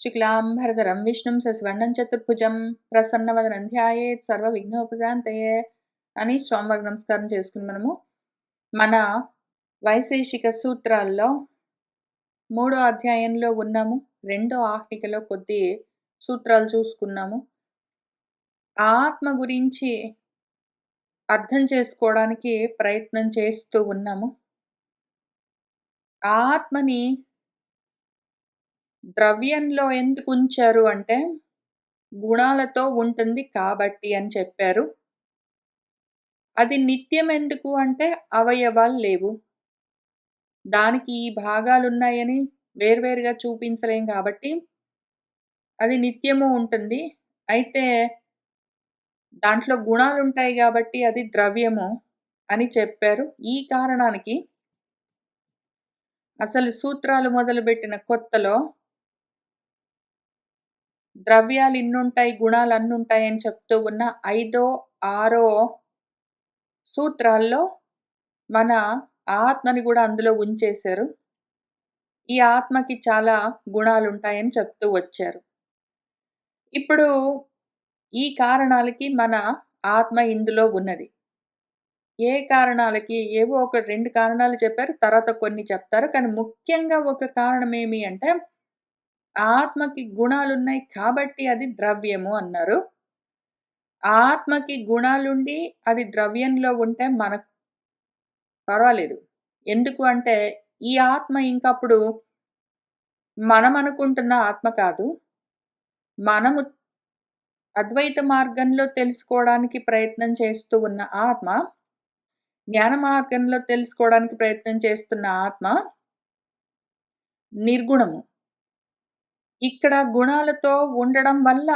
శుక్లాంబరధరం విష్ణుం సస్వర్ణం చతుర్భుజం ప్రసన్నవదనం ధ్యాయేత్ సర్వ విఘ్నోపశాంతయే అని స్వామివారికి నమస్కారం చేసుకుని మనము మన వైశేషిక సూత్రాల్లో మూడో అధ్యాయంలో ఉన్నాము రెండో ఆహ్నికలో కొద్ది సూత్రాలు చూసుకున్నాము. ఆత్మ గురించి అర్థం చేసుకోవడానికి ప్రయత్నం చేస్తూ ఉన్నాము. ఆత్మని ద్రవ్యంలో ఎందుకు ఉంచారు అంటే గుణాలతో ఉంటుంది కాబట్టి అని చెప్పారు. అది నిత్యం ఎందుకు అంటే అవయవాలు లేవు. దానికి ఈ భాగాలు ఉన్నాయని వేర్వేరుగా చూపించలేం కాబట్టి అది నిత్యము ఉంటుంది. అయితే దాంట్లో గుణాలు ఉంటాయి కాబట్టి అది ద్రవ్యము అని చెప్పారు. ఈ కారణానికి అసలు సూత్రాలు మొదలుపెట్టిన కొత్తలో ద్రవ్యాలు ఇన్నుంటాయి గుణాలు అన్నుంటాయి అని చెప్తూ ఉన్న ఐదో ఆరో సూత్రాల్లో మన ఆత్మని కూడా అందులో ఉంచేశారు. ఈ ఆత్మకి చాలా గుణాలు ఉంటాయని చెప్తూ వచ్చారు. ఇప్పుడు ఈ కారణాలకి మన ఆత్మ ఇందులో ఉన్నది. ఏ కారణాలకి? ఏవో ఒక రెండు కారణాలు చెప్పారు తర్వాత కొన్ని చెప్తారు. కానీ ముఖ్యంగా ఒక కారణం ఏమి అంటే ఆత్మకి గుణాలు ఉన్నాయి కాబట్టి అది ద్రవ్యము అన్నారు. ఆత్మకి గుణాలుండి అది ద్రవ్యంలో ఉంటే మనకు పర్వాలేదు. ఎందుకు అంటే ఈ ఆత్మ ఇంకప్పుడు మనం అనుకుంటున్న ఆత్మ కాదు. మనము అద్వైత మార్గంలో తెలుసుకోవడానికి ప్రయత్నం చేస్తూ ఉన్న ఆత్మ జ్ఞాన మార్గంలో తెలుసుకోవడానికి ప్రయత్నం చేస్తున్న ఆత్మ నిర్గుణము. ఇక్కడ గుణాలతో ఉండడం వల్ల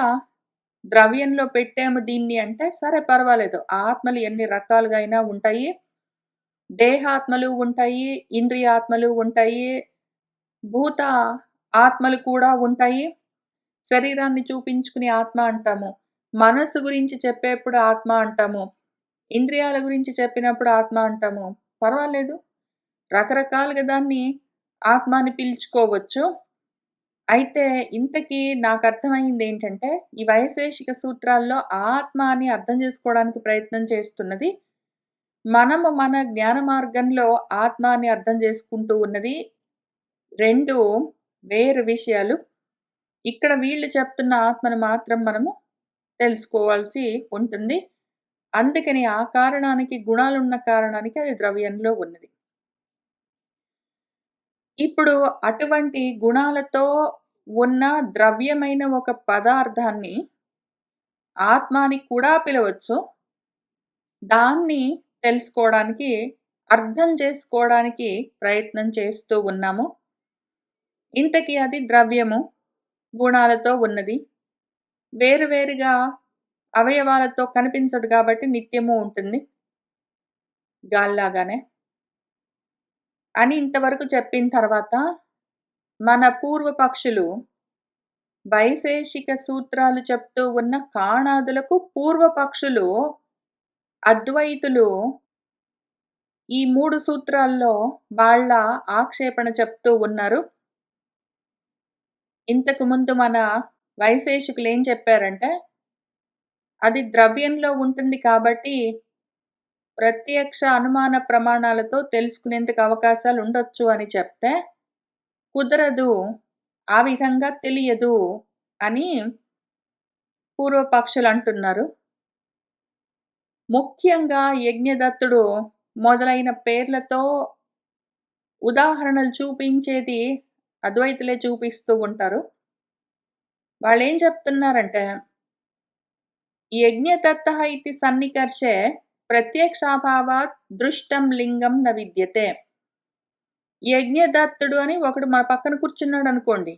ద్రవ్యంలో పెట్టాము దీన్ని అంటే సరే పర్వాలేదు. ఆత్మలు ఎన్ని రకాలుగా అయినా ఉంటాయి. దేహాత్మలు ఉంటాయి ఇంద్రియాత్మలు ఉంటాయి భూత ఆత్మలు కూడా ఉంటాయి. శరీరాన్ని చూపించుకుని ఆత్మ అంటాము. మనస్సు గురించి చెప్పేప్పుడు ఆత్మ అంటాము. ఇంద్రియాల గురించి చెప్పినప్పుడు ఆత్మ అంటాము. పర్వాలేదు. రకరకాలుగా దాన్ని ఆత్మ అని పిలుచుకోవచ్చు. అయితే ఇంతకీ నాకు అర్థమైంది ఏంటంటే ఈ వైశేషిక సూత్రాల్లో ఆత్మ అని అర్థం చేసుకోవడానికి ప్రయత్నం చేస్తున్నది మనము మన జ్ఞాన మార్గంలో ఆత్మ అని అర్థం చేసుకుంటూ ఉన్నది రెండు వేరు విషయాలు. ఇక్కడ వీళ్ళు చెప్తున్న ఆత్మను మాత్రం మనము తెలుసుకోవాల్సి ఉంటుంది. అందుకని ఆ కారణానికి గుణాలున్న కారణానికి అది ద్రవ్యంలో ఉన్నది. ఇప్పుడు అటువంటి గుణాలతో ఉన్న ద్రవ్యమైన ఒక పదార్థాన్ని ఆత్మ అని కూడా పిలవచ్చు. దాన్ని తెలుసుకోవడానికి అర్థం చేసుకోవడానికి ప్రయత్నం చేస్తూ ఉన్నాము. ఇంతకీ అది ద్రవ్యము గుణాలతో ఉన్నది. వేరువేరుగా అవయవాలతో కనిపించదు కాబట్టి నిత్యము ఉంటుంది. గాల్లాగానే. అని ఇంతవరకు చెప్పిన తర్వాత మన పూర్వపక్షులు వైశేషిక సూత్రాలు చెప్తూ ఉన్న కాణాదులకు పూర్వపక్షులు అద్వైతులు ఈ మూడు సూత్రాల్లో వాళ్ళ ఆక్షేపణ చెప్తూ ఉన్నారు. ఇంతకు ముందు మన వైశేషికులు ఏం చెప్పారంటే అది ద్రవ్యంలో ఉంటుంది కాబట్టి ప్రత్యక్ష అనుమాన ప్రమాణాలతో తెలుసుకునేందుకు అవకాశాలు ఉండొచ్చు అని చెప్తే కుదరదు ఆ విధంగా తెలియదు అని పూర్వపక్షులు అంటున్నారు. ముఖ్యంగా యజ్ఞదత్తుడు మొదలైన పేర్లతో ఉదాహరణలు చూపించేది అద్వైతులే చూపిస్తూ ఉంటారు. వాళ్ళు ఏం చెప్తున్నారంటే యజ్ఞదత్త ఇది సన్నికర్షే ప్రత్యక్షాభావాత్ దృష్టం లింగం న విద్యతే. యజ్ఞదత్తుడు అని ఒకడు మన పక్కన కూర్చున్నాడు అనుకోండి.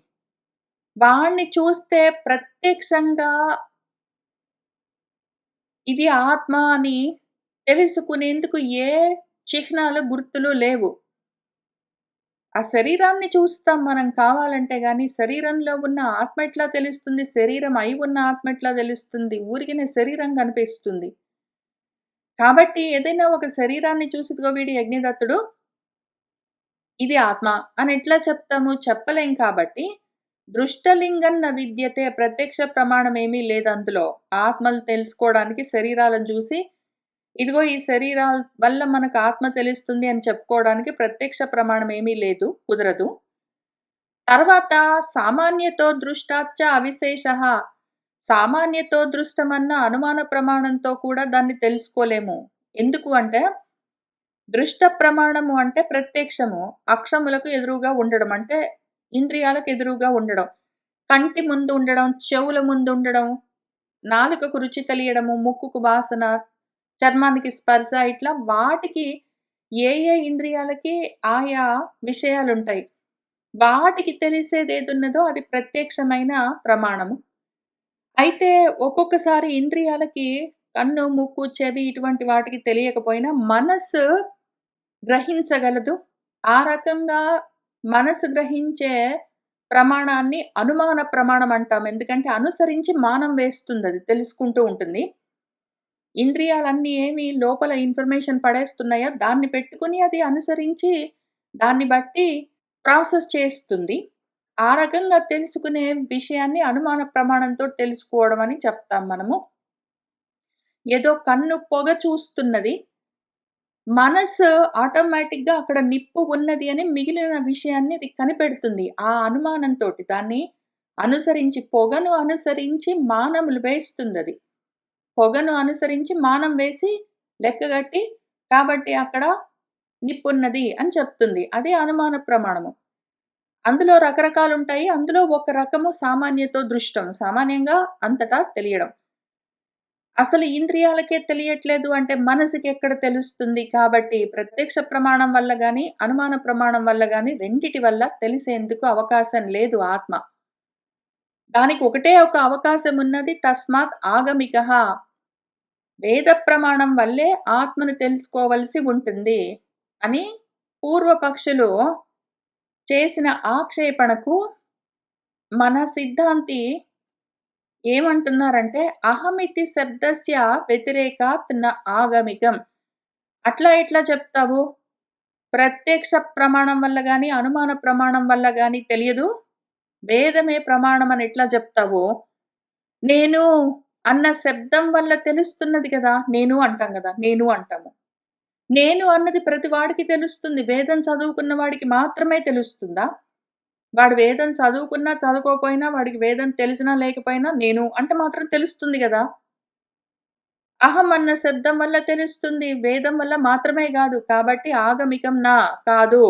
వాణ్ణి చూస్తే ప్రత్యక్షంగా ఇది ఆత్మ అని తెలుసుకునేందుకు ఏ చిహ్నాలు గుర్తులు లేవు. ఆ శరీరాన్ని చూస్తాం మనం కావాలంటే కానీ శరీరంలో ఉన్న ఆత్మ ఎట్లా తెలుస్తుంది? శరీరం అయి ఉన్న ఆత్మ ఎట్లా తెలుస్తుంది? ఊరికినే శరీరం కనిపిస్తుంది. కాబట్టి ఏదైనా ఒక శరీరాన్ని చూసిదిగో వీడి యజ్ఞదత్తుడు ఇది ఆత్మ అని ఎట్లా చెప్తాము? చెప్పలేం కాబట్టి దృష్టలింగన్న విద్యతే ప్రత్యక్ష ప్రమాణం ఏమీ లేదు అందులో. ఆత్మలు తెలుసుకోవడానికి శరీరాలను చూసి ఇదిగో ఈ శరీరాల వల్ల మనకు ఆత్మ తెలుస్తుంది అని చెప్పుకోవడానికి ప్రత్యక్ష ప్రమాణం ఏమీ లేదు కుదరదు. తర్వాత సామాన్యతో దృష్టాచ్చ అవిశేష సామాన్యతో దృష్టమన్న అనుమాన ప్రమాణంతో కూడా దాన్ని తెలుసుకోలేము. ఎందుకు అంటే దృష్ట ప్రమాణము అంటే ప్రత్యక్షము అక్షములకు ఎదురుగా ఉండడం అంటే ఇంద్రియాలకు ఎదురుగా ఉండడం. కంటి ముందు ఉండడం చెవుల ముందు ఉండడం నాలుకకు రుచి తెలియడము ముక్కుకు వాసన చర్మానికి స్పర్శ ఇట్లా వాటికి ఏ ఏ ఇంద్రియాలకి ఆయా విషయాలు ఉంటాయి వాటికి తెలిసేది ఏదున్నదో అది ప్రత్యక్షమైన ప్రమాణము. అయితే ఒక్కొక్కసారి ఇంద్రియాలకి కన్ను ముక్కు చెవి ఇటువంటి వాటికి తెలియకపోయినా మనస్సు గ్రహించగలదు. ఆ రకంగా మనసు గ్రహించే ప్రమాణాన్ని అనుమాన ప్రమాణం అంటాం. ఎందుకంటే అనుసరించి మానం వేస్తుంది అది తెలుసుకుంటూ ఉంటుంది. ఇంద్రియాలన్నీ ఏమి లోపల ఇన్ఫర్మేషన్ పడేస్తున్నాయో? దాన్ని పెట్టుకుని అది అనుసరించి దాన్ని బట్టి ప్రాసెస్ చేస్తుంది. ఆ రకంగా తెలుసుకునే విషయాన్ని అనుమాన ప్రమాణంతో తెలుసుకోవడం అని చెప్తాం మనము. ఏదో కన్ను పొగ చూస్తున్నది. మనసు ఆటోమేటిక్గా అక్కడ నిప్పు ఉన్నది అని మిగిలిన విషయాన్ని ఇది కనిపెడుతుంది. ఆ అనుమానంతో దాన్ని అనుసరించి పొగను అనుసరించి మానములు వేస్తుంది అది పొగను అనుసరించి మానం వేసి లెక్కగట్టి కాబట్టి అక్కడ నిప్పున్నది అని చెప్తుంది. అదే అనుమాన ప్రమాణము. అందులో రకరకాలు ఉంటాయి అందులో ఒక రకము సామాన్యతో దృష్టం. సామాన్యంగా అంతటా తెలియడం. అసలు ఇంద్రియాలకే తెలియట్లేదు అంటే మనసుకి ఎక్కడ తెలుస్తుంది? కాబట్టి ప్రత్యక్ష ప్రమాణం వల్ల కానీ అనుమాన ప్రమాణం వల్ల కానీ రెండిటి వల్ల తెలిసేందుకు అవకాశం లేదు ఆత్మ. దానికి ఒకటే ఒక అవకాశం ఉన్నది తస్మాత్ ఆగమిక. వేద ప్రమాణం వల్లే ఆత్మను తెలుసుకోవలసి ఉంటుంది అని పూర్వపక్షులు చేసిన ఆక్షేపణకు మన సిద్ధాంతి ఏమంటున్నారంటే అహమితి శబ్దస్య వ్యతిరేకాత్ న ఆగమికం. అట్లా ఎట్లా చెప్తావు? ప్రత్యక్ష ప్రమాణం వల్ల కానీ అనుమాన ప్రమాణం వల్ల కానీ తెలియదు. వేదమే ప్రమాణం అని ఎట్లా చెప్తావు? నేను అన్న శబ్దం వల్ల తెలుస్తున్నది కదా నేను అంటాం కదా నేను అంటాము. నేను అన్నది ప్రతి వాడికి తెలుస్తుంది. వేదం చదువుకున్న వాడికి మాత్రమే తెలుస్తుందా? వాడు వేదం చదువుకున్నా చదువుకోకపోయినా వాడికి వేదం తెలిసినా లేకపోయినా నేను అంటే మాత్రం తెలుస్తుంది కదా? అహం అన్న శబ్దం వల్ల తెలుస్తుంది. వేదం వల్ల మాత్రమే కాదు. కాబట్టి ఆగమికం నా కాదు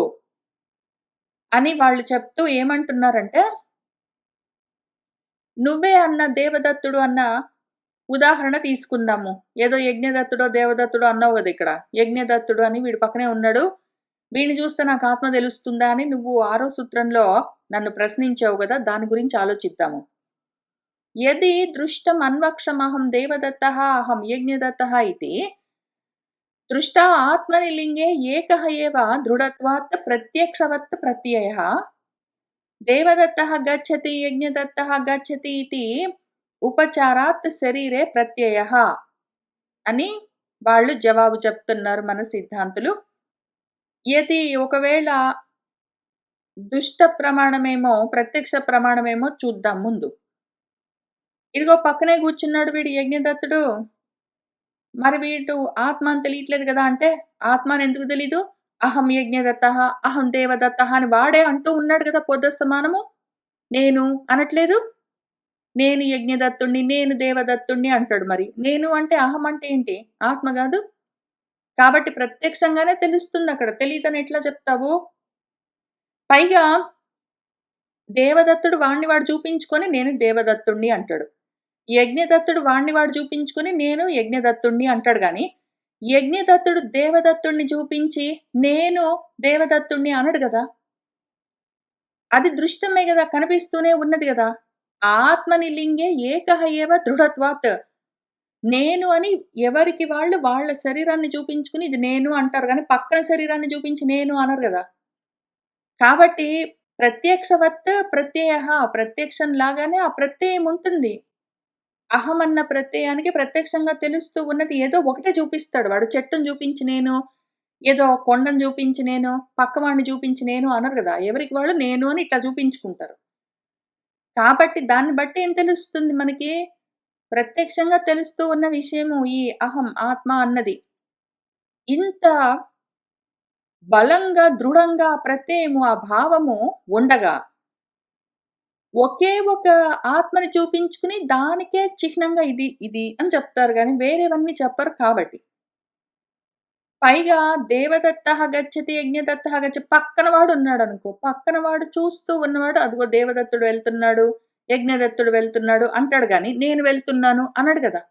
అని వాళ్ళు చెప్తూ ఏమంటున్నారంటే నువ్వే అన్న దేవదత్తుడు అన్న ఉదాహరణ తీసుకుందాము. ఏదో యజ్ఞదత్తుడో దేవదత్తుడో అన్నావు కదా ఇక్కడ. యజ్ఞదత్తుడు అని వీడి పక్కనే ఉన్నాడు. వీడిని చూస్తే నాకు ఆత్మ తెలుస్తుందా అని నువ్వు ఆరో సూత్రంలో నన్ను ప్రశ్నించావు కదా దాని గురించి ఆలోచిద్దాము. యది దృష్టం అన్వక్షమహం దేవదత్త అహం యజ్ఞదత్త ఇది. దృష్ట ఆత్మని లింగే ఏక ఏవ దృఢత్వాత్ ప్రత్యక్షవత్ ప్రత్యయ. దేవదత్త గచ్చతి యజ్ఞదత్త గచ్చతి ఇది. ఉపచారాత్ శరీరే ప్రత్యయ అని వాళ్ళు జవాబు చెప్తున్నారు మన సిద్ధాంతులు. ఏది ఒకవేళ దుష్ట ప్రమాణమేమో ప్రత్యక్ష ప్రమాణమేమో చూద్దాం ముందు. ఇదిగో పక్కనే కూర్చున్నాడు వీడు యజ్ఞదత్తుడు. మరి వీడు ఆత్మ అని తెలియట్లేదు కదా అంటే ఆత్మ అని ఎందుకు తెలీదు? అహం యజ్ఞదత్త అహం దేవదత్త అని వాడే అంటూ ఉన్నాడు కదా పొద్దు సమానము నేను అనట్లేదు? నేను యజ్ఞదత్తుణ్ణి నేను దేవదత్తుణ్ణి అంటాడు మరి. నేను అంటే అహం అంటే ఏంటి? ఆత్మ కాదు? కాబట్టి ప్రత్యక్షంగానే తెలుస్తుంది అక్కడ. తెలియదని ఎట్లా చెప్తావు? పైగా దేవదత్తుడు వాణ్ణి వాడు చూపించుకొని నేను దేవదత్తుణ్ణి అంటాడు. యజ్ఞదత్తుడు వాణ్ణి వాడు చూపించుకొని నేను యజ్ఞదత్తుణ్ణి అంటాడు కానీ యజ్ఞదత్తుడు దేవదత్తుణ్ణి చూపించి నేను దేవదత్తుణ్ణి అనడు కదా? అది దృష్టమే కదా కనిపిస్తూనే ఉన్నది కదా? ఆత్మని లింగే ఏకహ ఏవ దృఢత్వాత్. నేను అని ఎవరికి వాళ్ళు వాళ్ళ శరీరాన్ని చూపించుకుని ఇది నేను అంటారు కానీ పక్కన శరీరాన్ని చూపించి నేను అనరు కదా. కాబట్టి ప్రత్యక్షవత్ ప్రత్యయ ప్రత్యక్షం లాగానే ఆ ప్రత్యయం ఉంటుంది. అహం అన్న ప్రత్యయానికి ప్రత్యక్షంగా తెలుస్తూ ఉన్నది ఏదో ఒకటే చూపిస్తాడు. వాడు చెట్టును చూపించి నేను ఏదో కొండను చూపించి నేను పక్కవాడిని చూపించి నేను అనరు కదా. ఎవరికి వాళ్ళు నేను అని ఇట్లా చూపించుకుంటారు. కాబట్టి దాన్ని బట్టి ఏం తెలుస్తుంది మనకి? ప్రత్యక్షంగా తెలుస్తూ ఉన్న విషయము ఈ అహం, ఆత్మ అన్నది. ఇంత బలంగా, దృఢంగా ప్రత్యయము, ఆ భావము ఉండగా ఒకే ఒక ఆత్మని చూపించుకుని దానికే చిహ్నంగా ఇది, ఇది అని చెప్తారు కానీ వేరేవన్నీ చెప్పరు కాబట్టి. పైగా దేవదత్త గచ్చతి యజ్ఞదత్త గచ్చ పక్కన వాడు ఉన్నాడు అనుకో పక్కన వాడు చూస్తూ ఉన్నవాడు అదిగో దేవదత్తుడు వెళ్తున్నాడు, యజ్ఞదత్తుడు వెళ్తున్నాడు అంటాడు కానీ నేను వెళ్తున్నాను అనడు కదా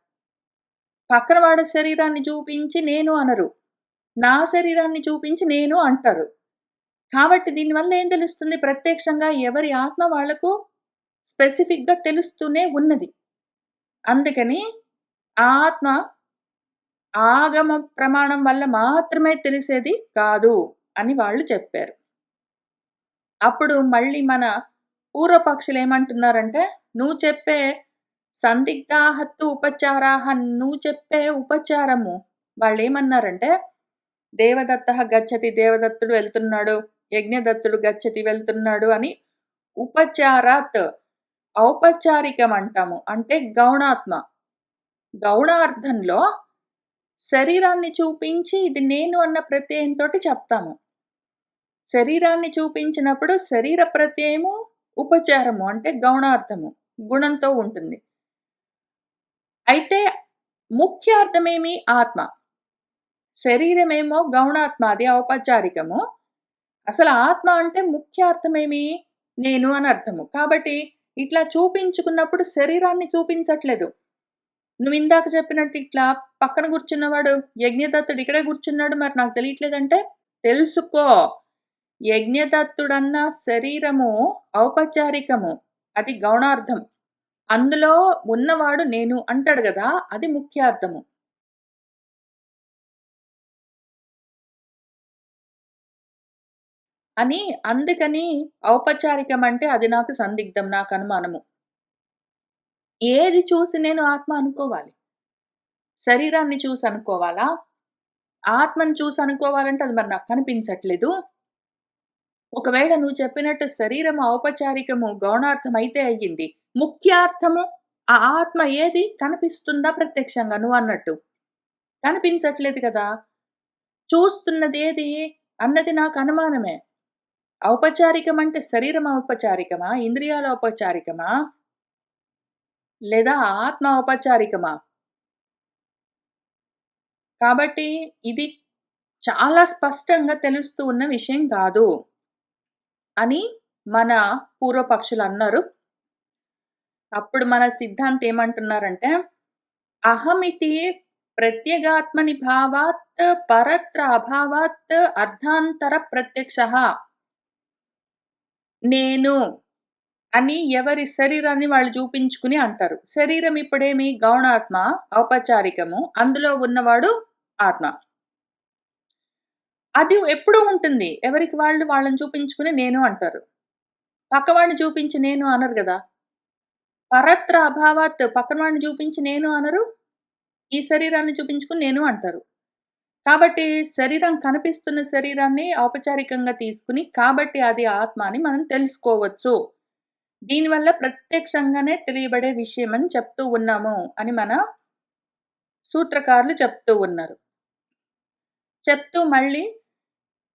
పక్కన వాడి శరీరాన్ని చూపించి నేను అనరు. నా శరీరాన్ని చూపించి నేను అంటారు. కాబట్టి దీనివల్ల ఏం తెలుస్తుంది? ప్రత్యక్షంగా ఎవరి ఆత్మ వాళ్ళకు స్పెసిఫిక్‌గా తెలుస్తూనే ఉన్నది. అందుకని ఆత్మ ఆగమ ప్రమాణం వల్ల మాత్రమే తెలిసేది కాదు అని వాళ్ళు చెప్పారు. అప్పుడు మళ్ళీ మన పూర్వపక్షులు ఏమంటున్నారంటే నువ్వు చెప్పే సందిగ్ధాహత్తు ఉపచారాహ నువ్వు చెప్పే ఉపచారము వాళ్ళు ఏమన్నారంటే దేవదత్త గచ్చతి దేవదత్తుడు వెళ్తున్నాడు, యజ్ఞదత్తుడు గచ్చతి వెళ్తున్నాడు అని ఉపచారాత్ ఔపచారికం అంటాము. అంటే గౌణాత్మ. గౌణార్థంలో శరీరాన్ని చూపించి ఇది నేను అన్న ప్రత్యయంతో చెప్తాము. శరీరాన్ని చూపించినప్పుడు శరీర ప్రత్యయము, ఉపచారము అంటే గౌణార్థము. గుణంతో ఉంటుంది. అయితే ముఖ్యార్థమేమి? ఆత్మ. శరీరమేమో గౌణాత్మ అది ఔపచారికము. అసలు ఆత్మ అంటే ముఖ్యార్థమేమి? నేను అని అర్థము. కాబట్టి ఇట్లా చూపించుకున్నప్పుడు శరీరాన్ని చూపించట్లేదు. నువ్వు ఇందాక చెప్పినట్టు ఇట్లా పక్కన కూర్చున్నవాడు యజ్ఞదత్తుడు ఇక్కడే కూర్చున్నాడు మరి నాకు తెలియట్లేదంటే తెలుసుకో. యజ్ఞదత్తుడన్న శరీరము ఔపచారికము. అది గౌణార్థం. అందులో ఉన్నవాడు నేను అంటాడు కదా అది ముఖ్యార్థము. అని అందుకని ఔపచారికం అంటే అది నాకు సందిగ్ధం. నాకు అనుమానము. ఏది చూసి నేను ఆత్మ అనుకోవాలి? శరీరాన్ని చూసి అనుకోవాలా? ఆత్మని చూసి అనుకోవాలంటే అది మరి నాకు కనిపించట్లేదు. ఒకవేళ నువ్వు చెప్పినట్టు శరీరము ఔపచారికము, గౌణార్థం అయితే అయ్యింది. ముఖ్యార్థము ఆ ఆత్మ ఏది? కనిపిస్తుందా ప్రత్యక్షంగా నువ్వు అన్నట్టు కనిపించట్లేదు కదా! చూస్తున్నది ఏది అన్నది నాకు అనుమానమే. ఔపచారికం అంటే శరీరం ఔపచారికమా? ఇంద్రియాల ఔపచారికమా? లేదా ఆత్మ ఔపచారికమా? కాబట్టి ఇది చాలా స్పష్టంగా తెలుస్తూ ఉన్న విషయం కాదు. అని మన పూర్వపక్షులు అన్నారు అప్పుడు మన సిద్ధాంత్ ఏమంటున్నారంటే, అహమితి ప్రత్యేగాత్మని భావాత్ పరత్ర అభావాత్ అర్థాంతర ప్రత్యక్ష నేను అని ఎవరి శరీరాన్ని వాళ్ళు చూపించుకుని అంటారు. శరీరం ఇప్పుడేమి గౌణాత్మ, ఔపచారికము. అందులో ఉన్నవాడు ఆత్మ. అది ఎప్పుడూ ఉంటుంది. ఎవరికి వాళ్ళు వాళ్ళని చూపించుకుని నేను అంటారు. పక్కవాడిని చూపించి నేను అనరు కదా పరత్ర అభావాత్ పక్కనవాడిని చూపించి నేను అనరు. ఈ శరీరాన్ని చూపించుకుని నేను అంటారు. కాబట్టి శరీరం కనిపిస్తున్న శరీరాన్ని ఔపచారికంగా తీసుకుని కాబట్టి అది ఆత్మ అని మనం తెలుసుకోవచ్చు. దీనివల్ల ప్రత్యక్షంగానే తెలియబడే విషయం అని చెప్తూ ఉన్నాము అని మన సూత్రకారులు చెప్తూ ఉన్నారు. చెప్తూ మళ్ళీ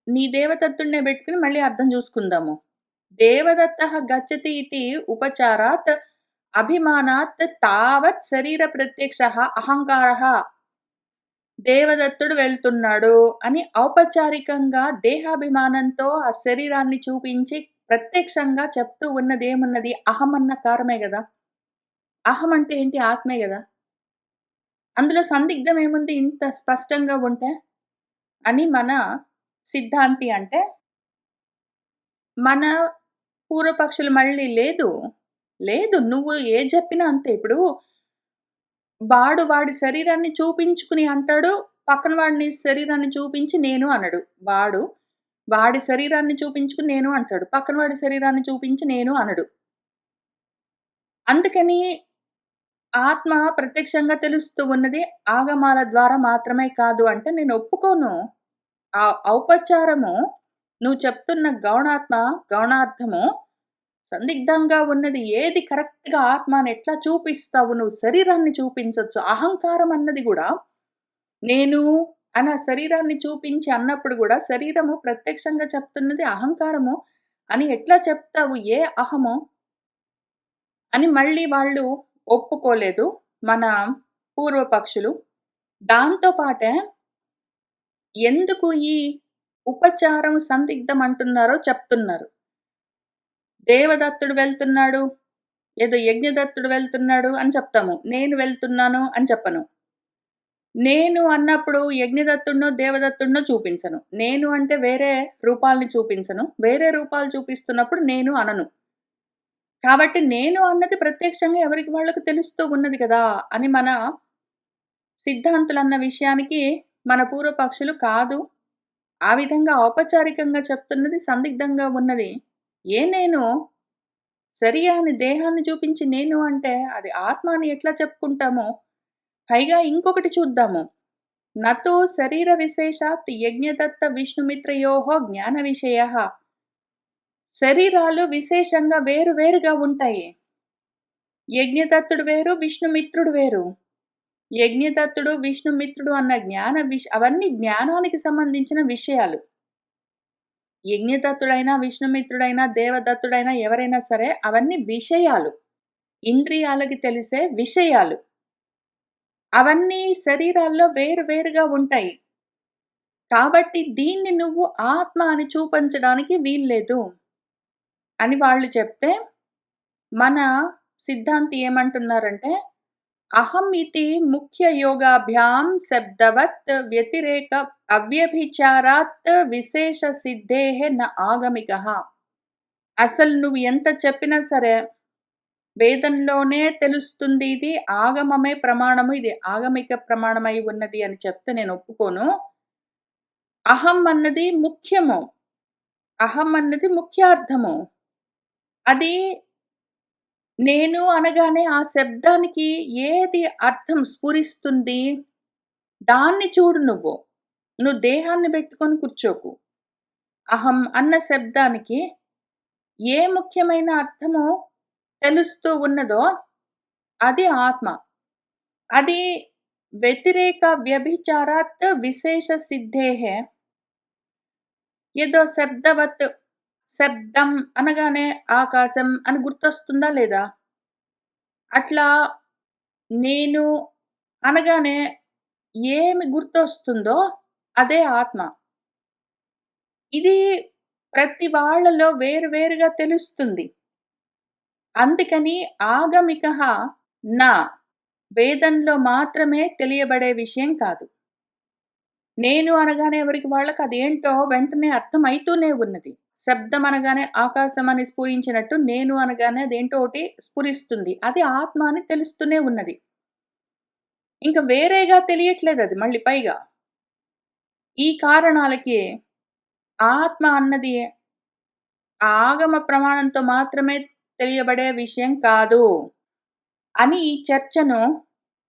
నీ దేవదత్తుడినే పెట్టుకుని మళ్ళీ అర్థం చూసుకుందాము. దేవదత్త గచ్చతి ఇది ఉపచారాత్ అభిమానాత్ తావత్ శరీర ప్రత్యక్ష అహంకార దేవదత్తుడు వెళ్తున్నాడు అని ఔపచారికంగా దేహాభిమానంతో ఆ శరీరాన్ని చూపించి ప్రత్యక్షంగా చెప్తూ ఉన్నది ఏమున్నది అహం అన్న కారమే కదా అహం అంటే ఏంటి? ఆత్మే కదా అందులో సందిగ్ధం ఏముంది ఇంత స్పష్టంగా ఉంటే? అని మన సిద్ధాంతి అంటే మన పూర్వపక్షులు మళ్ళీ లేదు. లేదు. నువ్వు ఏ చెప్పినా అంతే. ఇప్పుడు వాడు వాడి శరీరాన్ని చూపించుకుని అంటాడు. పక్కన వాడిని శరీరాన్ని చూపించి నేను అనడు. వాడు వాడి శరీరాన్ని చూపించుకుని నేను అంటాడు. పక్కన వాడి శరీరాన్ని చూపించి నేను అనడు. అందుకని ఆత్మ ప్రత్యక్షంగా తెలుస్తూ ఉన్నది ఆగమాల ద్వారా మాత్రమే కాదు అంటే నేను ఒప్పుకోను. ఆ ఔపచారము నువ్వు చెప్తున్న గౌణాత్మ, గౌణార్థము సందిగ్ధంగా ఉన్నది ఏది కరెక్ట్‌గా ఆత్మని ఎట్లా చూపిస్తావు నువ్వు? శరీరాన్ని చూపించవచ్చు అహంకారం అన్నది కూడా నేను అని ఆ శరీరాన్ని చూపించి అన్నప్పుడు కూడా శరీరము ప్రత్యక్షంగా చెప్తున్నది అహంకారము అని ఎట్లా చెప్తావు? ఏ అహము? అని మళ్ళీ వాళ్ళు ఒప్పుకోలేదు మన పూర్వపక్షులు. దాంతో పాటే ఎందుకు ఈ ఉపచారం సందిగ్ధం అంటున్నారో చెప్తున్నారు. దేవదత్తుడు వెళ్తున్నాడు, ఏదో యజ్ఞదత్తుడు వెళ్తున్నాడు అని చెప్తాము. నేను వెళ్తున్నాను అని చెప్పను. నేను అన్నప్పుడు యజ్ఞదత్తుడినో, దేవదత్తుడినో చూపించను. నేను అంటే వేరే రూపాల్ని చూపించను. వేరే రూపాలు చూపిస్తున్నప్పుడు నేను అనను. కాబట్టి నేను అన్నది ప్రత్యక్షంగా ఎవరికి వాళ్ళకు తెలుస్తూ ఉన్నది కదా! అని మన సిద్ధాంతులు అన్న విషయానికి మన పూర్వపక్షులు కాదు. ఆ విధంగా ఔపచారికంగా చెప్తున్నది సందిగ్ధంగా ఉన్నది. ఏ నేను? శరీరాన్ని, దేహాన్ని చూపించి నేను అంటే అది ఆత్మ అని ఎట్లా చెప్పుకుంటామో, పైగా ఇంకొకటి చూద్దాము. నతో శరీర విశేషాత్ యజ్ఞదత్త విష్ణుమిత్రయోహో జ్ఞాన విషయ శరీరాలు విశేషంగా వేరు వేరుగా ఉంటాయి. యజ్ఞదత్తుడు వేరు, విష్ణుమిత్రుడు వేరు. యజ్ఞదత్తుడు, విష్ణుమిత్రుడు అన్న జ్ఞాన విష అవన్నీ జ్ఞానానికి సంబంధించిన విషయాలు. యజ్ఞదత్తుడైనా, విష్ణుమిత్రుడైనా, దేవదత్తుడైనా ఎవరైనా సరే అవన్నీ విషయాలు. ఇంద్రియాలకి తెలిసే విషయాలు. అవన్నీ శరీరాల్లో వేరు వేరుగా ఉంటాయి. కాబట్టి దీన్ని నువ్వు ఆత్మ అని చూపించడానికి వీల్లేదు. అని వాళ్ళు చెప్తే, మన సిద్ధాంతి ఏమంటున్నారంటే, అహం ఇది ముఖ్య యోగాభ్యాం శబ్దవత్ వ్యతిరేక అవ్యభిచారాత్ విశేష సిద్ధే న ఆగమిక అసలు నువ్వు ఎంత చెప్పినా సరే, వేదంలోనే తెలుస్తుంది ఇది ఆగమమే ప్రమాణము. ఇది ఆగమిక ప్రమాణమై ఉన్నది అని చెప్తే నేను ఒప్పుకోను. అహం అన్నది ముఖ్యము. అహం అన్నది ముఖ్యార్థము. అది నేను అనగానే ఆ శబ్దానికి ఏది అర్థం స్ఫురిస్తుంది? దాన్ని చూడు నువ్వు. నువ్వు దేహాన్ని పెట్టుకొని కూర్చోకు. అహం అన్న శబ్దానికి ఏ ముఖ్యమైన అర్థము తెలుస్తూ ఉన్నదో అది ఆత్మ. అది వ్యతిరేక వ్యభిచారాత్ విశేష సిద్ధేహే ఏదో శబ్దవత్ శబ్దం అనగానే ఆకాశం అని గుర్తొస్తుందా లేదా? అట్లా నేను అనగానే ఏమి గుర్తొస్తుందో అదే ఆత్మ. ఇది ప్రతి వాళ్ళలో వేరు వేరుగా తెలుస్తుంది. అందుకని ఆగమిక నా వేదంలో మాత్రమే తెలియబడే విషయం కాదు. నేను అనగానే ఎవరికి వాళ్ళకి అదేంటో వెంటనే అర్థమైతూనే ఉన్నది. శబ్దం అనగానే ఆకాశం అని స్ఫురించినట్టు నేను అనగానే అదేంటో ఒకటి స్ఫురిస్తుంది. అది ఆత్మ అని తెలుస్తూనే ఉన్నది. ఇంకా వేరేగా తెలియట్లేదు అది మళ్ళీ పైగా. ఈ కారణాలకి ఆత్మ అన్నది ఆగమ ప్రమాణంతో మాత్రమే తెలియబడే విషయం కాదు. అని ఈ చర్చను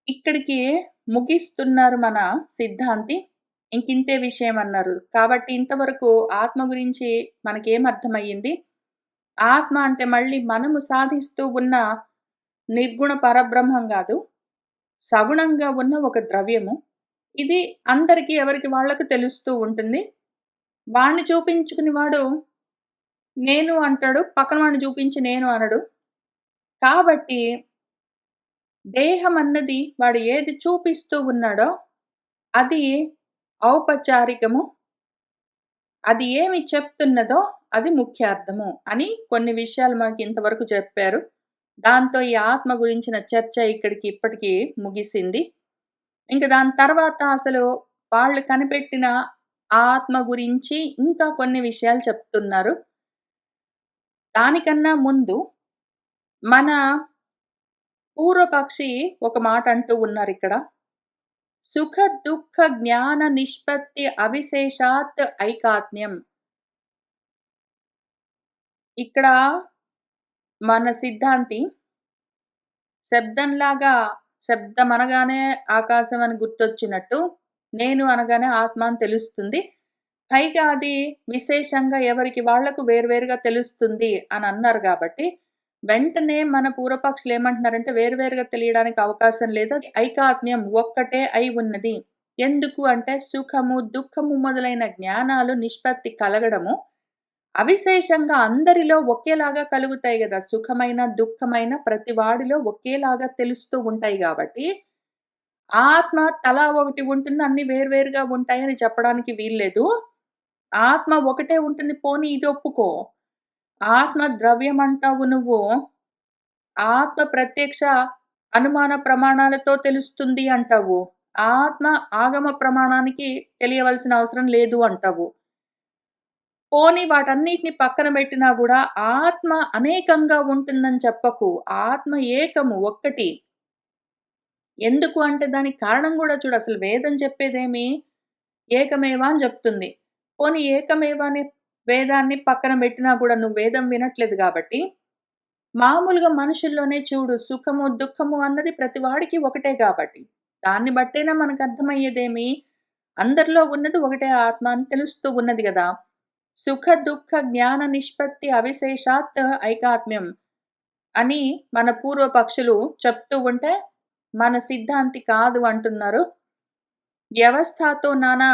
ఇక్కడికి ముగిస్తున్నారు మన సిద్ధాంతి. ఇంకింతే విషయం అన్నారు. కాబట్టి ఇంతవరకు ఆత్మ గురించి మనకేం అర్థమయ్యింది? ఆత్మ అంటే మళ్ళీ మనము సాధిస్తూ ఉన్న నిర్గుణ పరబ్రహ్మం కాదు సగుణంగా ఉన్న ఒక ద్రవ్యము. ఇది అందరికీ ఎవరికి వాళ్ళకు తెలుస్తూ ఉంటుంది. వాణ్ణి చూపించుకుని వాడు నేను అంటాడు. పక్కన వాడిని చూపించి నేను అనడు. కాబట్టి దేహం అన్నది వాడు ఏది చూపిస్తూ ఉన్నాడో అది ఔపచారికము. అది ఏమి చెప్తున్నదో అది ముఖ్యార్థము అని కొన్ని విషయాలు మనకి ఇంతవరకు చెప్పారు. దాంతో ఈ ఆత్మ గురించిన చర్చ ఇక్కడికి ఇప్పటికి ముగిసింది. ఇంకా దాని తర్వాత అసలు వాళ్ళు కనిపెట్టిన ఆత్మ గురించి ఇంకా కొన్ని విషయాలు చెప్తున్నారు. దానికన్నా ముందు మన పూర్వపక్షి ఒక మాట అంటూ ఉన్నారు ఇక్కడ సుఖ దుఃఖ జ్ఞాన నిష్పత్తి అవిశేషాత్ ఐకాత్మ్యం. ఇక్కడ మన సిద్ధాంతి శబ్దంలాగా శబ్దం అనగానే ఆకాశం అని గుర్తొచ్చినట్టు, నేను అనగానే ఆత్మ అని తెలుస్తుంది. పైగా అది విశేషంగా ఎవరికి వాళ్ళకు వేరువేరుగా తెలుస్తుంది అని అన్నారు కాబట్టి వెంటనే మన పూర్వపక్షులు ఏమంటున్నారంటే వేరువేరుగా తెలియడానికి అవకాశం లేదు. ఐకాత్మ్యం ఒక్కటే అయి ఉన్నది. ఎందుకు అంటే సుఖము దుఃఖము మొదలైన జ్ఞానాలు నిష్పత్తి కలగడము అవిశేషంగా అందరిలో ఒకేలాగా కలుగుతాయి కదా. సుఖమైన దుఃఖమైన ప్రతి వాడిలో ఒకేలాగా తెలుస్తూ ఉంటాయి కాబట్టి ఆత్మ తలా ఒకటి ఉంటుంది అన్ని వేరువేరుగా ఉంటాయని చెప్పడానికి వీల్లేదు. ఆత్మ ఒకటే ఉంటుంది పోనీ ఇది ఒప్పుకో. ఆత్మ ద్రవ్యం అంటావు నువ్వు. ఆత్మ ప్రత్యక్ష అనుమాన ప్రమాణాలతో తెలుస్తుంది అంటావు. ఆత్మ ఆగమ ప్రమాణానికి తెలియవలసిన అవసరం లేదు అంటావు. పోనీ వాటన్నిటిని పక్కన పెట్టినా కూడా ఆత్మ అనేకంగా ఉంటుందని చెప్పకు. ఆత్మ ఏకము ఒక్కటి. ఎందుకు అంటే దానికి కారణం కూడా చూడు అసలు వేదం చెప్పేదేమి? ఏకమేవా అని చెప్తుంది. పోనీ ఏకమేవా అనే వేదాన్ని పక్కన పెట్టినా కూడా నువ్వు వేదం వినట్లేదు కాబట్టి మామూలుగా మనుషుల్లోనే చూడు సుఖము దుఃఖము అన్నది ప్రతి వాడికి ఒకటే కాబట్టి దాన్ని బట్టేనా మనకు అర్థమయ్యేదేమి? అందరిలో ఉన్నది ఒకటే ఆత్మ అని తెలుస్తూ ఉన్నది కదా. సుఖ దుఃఖ జ్ఞాన నిష్పత్తి అవిశేషాత్ ఐకాత్మ్యం అని మన పూర్వపక్షులు చెప్తూ ఉంటే మన సిద్ధాంతి కాదు అంటున్నారు. వ్యవస్థతో నానా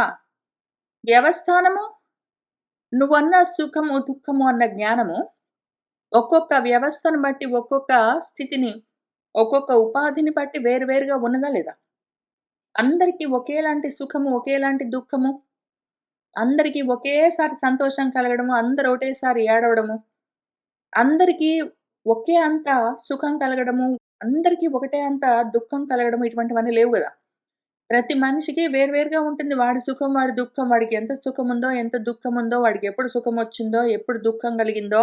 వ్యవస్థానము? నువ్వన్న సుఖము దుఃఖము అన్న జ్ఞానము ఒక్కొక్క వ్యవస్థను బట్టి ఒక్కొక్క స్థితిని ఒక్కొక్క ఉపాధిని బట్టి వేరువేరుగా ఉన్నదా లేదా? అందరికీ ఒకేలాంటి సుఖము ఒకేలాంటి దుఃఖము అందరికీ ఒకేసారి సంతోషం కలగడము అందరు ఒకటేసారి ఏడవడము అందరికీ ఒకే అంత సుఖం కలగడము అందరికీ ఒకటే అంత దుఃఖం కలగడం ఇటువంటివన్నీ లేవు కదా? ప్రతి మనిషికి వేరువేరుగా ఉంటుంది. వాడి సుఖం వాడి దుఃఖం వాడికి ఎంత సుఖం ఉందో ఎంత దుఃఖం ఉందో వాడికి ఎప్పుడు సుఖం వచ్చిందో ఎప్పుడు దుఃఖం కలిగిందో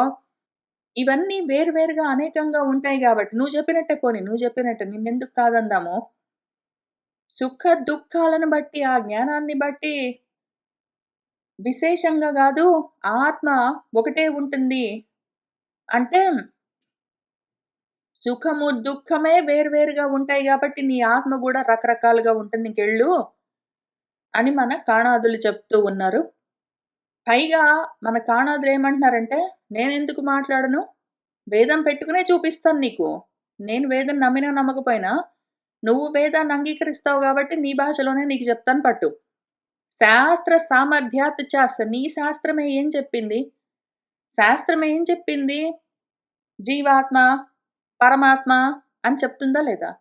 ఇవన్నీ వేరువేరుగా అనేకంగా ఉంటాయి కాబట్టి. నువ్వు చెప్పినట్టే పోని నువ్వు చెప్పినట్టే నిన్నెందుకు కాదందాము? సుఖ దుఃఖాలను బట్టి ఆ జ్ఞానాన్ని బట్టి విశేషంగా కాదు ఆత్మ ఒకటే ఉంటుంది. అంటే సుఖము దుఃఖమే వేరువేరుగా ఉంటాయి కాబట్టి నీ ఆత్మ కూడా రకరకాలుగా ఉంటుంది. ఇంకెళ్ళు అని మన కాణాదులు చెప్తూ ఉన్నారు. పైగా మన కాణాదులు ఏమంటున్నారంటే నేనెందుకు మాట్లాడను? వేదం పెట్టుకునే చూపిస్తాను నీకు. నేను వేదం నమ్మినా నమ్మకపోయినా నువ్వు వేదాన్ని అంగీకరిస్తావు కాబట్టి నీ భాషలోనే నీకు చెప్తాను పట్టు. శాస్త్ర సామర్థ్యాత్ చాస్ నీ శాస్త్రమే ఏం చెప్పింది? శాస్త్రం ఏం చెప్పింది? జీవాత్మ పరమాత్మ అని చెప్తుందా లేదా?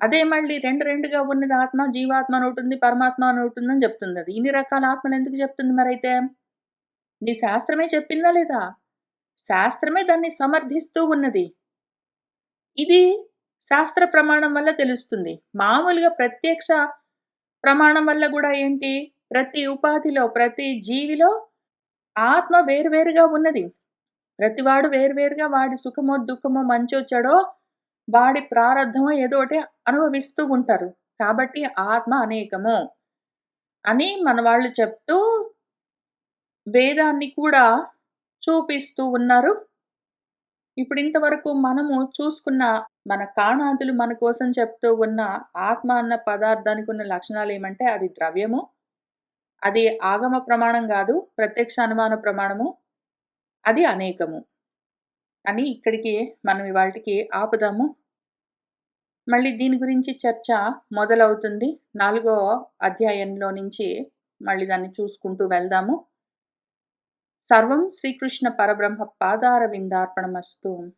అదే మళ్ళీ రెండు రెండుగా ఉన్నది ఆత్మ జీవాత్మ అని ఉంటుంది పరమాత్మ అని ఉంటుందని చెప్తుంది అది. ఇన్ని రకాల ఆత్మలు ఎందుకు చెప్తుంది మరైతే? నీ శాస్త్రమే చెప్పిందా లేదా? శాస్త్రమే దాన్ని సమర్థిస్తూ ఉన్నది. ఇది శాస్త్ర ప్రమాణం వల్ల తెలుస్తుంది. మామూలుగా ప్రత్యక్ష ప్రమాణం వల్ల కూడా ఏంటి? ప్రతి ఉపాధిలో ప్రతి జీవిలో ఆత్మ వేరువేరుగా ఉన్నది. ప్రతివాడు వేరువేరుగా వాడి సుఖమో దుఃఖమో మంచో చెడో వాడి ప్రారంధమో ఏదో ఒకటి అనుభవిస్తూ ఉంటారు. కాబట్టి ఆత్మ అనేకము అని మన వాళ్ళు చెప్తూ వేదాన్ని కూడా చూపిస్తూ ఉన్నారు. ఇప్పుడు ఇంతవరకు మనము చూసుకున్న మన కాణాదులు మన కోసం చెప్తూ ఉన్న ఆత్మ అన్న పదార్థానికి ఉన్న లక్షణాలు ఏమంటే అది ద్రవ్యము. అది ఆగమ ప్రమాణం కాదు ప్రత్యక్ష అనుమాన ప్రమాణము. అది అనేకము. అని ఇక్కడికి మనం ఇవాళకి ఆపుదాము. మళ్ళీ దీని గురించి చర్చ మొదలవుతుంది. నాలుగో అధ్యాయంలో నుంచి మళ్ళీ దాన్ని చూసుకుంటూ వెళ్దాము. సర్వం శ్రీకృష్ణ పరబ్రహ్మ పాదార విందార్పణమస్తు